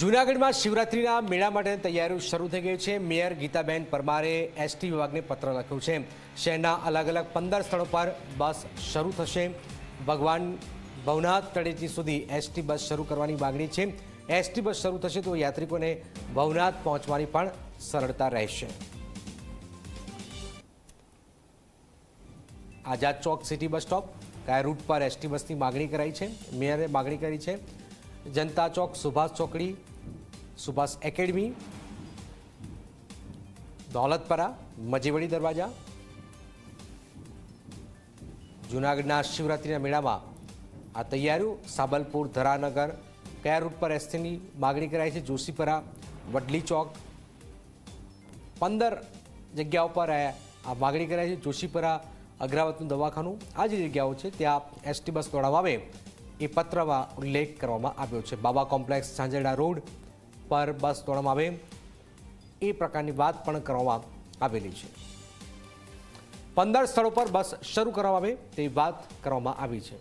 જૂનાગઢમાં શિવરાત્રિના મેળા માટે તૈયારીઓ શરૂ થઈ ગઈ છે. મેયર ગીતાબેન પરમારે એસટી વિભાગને પત્ર લખ્યો છે. શહેરના અલગ અલગ પંદર સ્થળો પર બસ શરૂ થશે. ભગવાન ભવનાથ તળેટી સુધી એસટી બસ શરૂ કરવાની માગણી છે. એસટી બસ શરૂ થશે તો યાત્રિકોને ભવનાથ પહોંચવાની પણ સરળતા રહેશે. Azad Chowk city bus stop, કયા રૂટ પર એસટી બસની માગણી કરાઈ છે? મેયરે માગણી કરી છે. જનતા ચોક, સુભાષ ચોકડી, સુભાષ એકેડમી, દોલતપરા, મજીવડી દરવાજા, જૂનાગઢના શિવરાત્રિના મેળામાં આ તૈયારીઓ સાબલપુર, ધરાનગર, કયા રૂટ પર એસટીની માગણી કરાઈ છે? જોશીપરા, વડલી ચોક, પંદર જગ્યાઓ પર આ માગણી કરાઈ છે. જોશીપરા અગ્રાવતનું દવાખાનું આ જે જગ્યાઓ છે. ત્યાં એસટી બસ દોડાવવા આવે. એ પત્રમાં ઉલ્લેખ કરવામાં આવ્યો છે. બાબા કોમ્પ્લેક્સ ઝાંઝરડા રોડ પર બસ દોડવામાં આવે એ પ્રકારની વાત પણ કરવામાં આવેલી છે. પંદર સ્થળો પર બસ શરૂ કરવામાં આવે તેવી વાત કરવામાં આવી છે.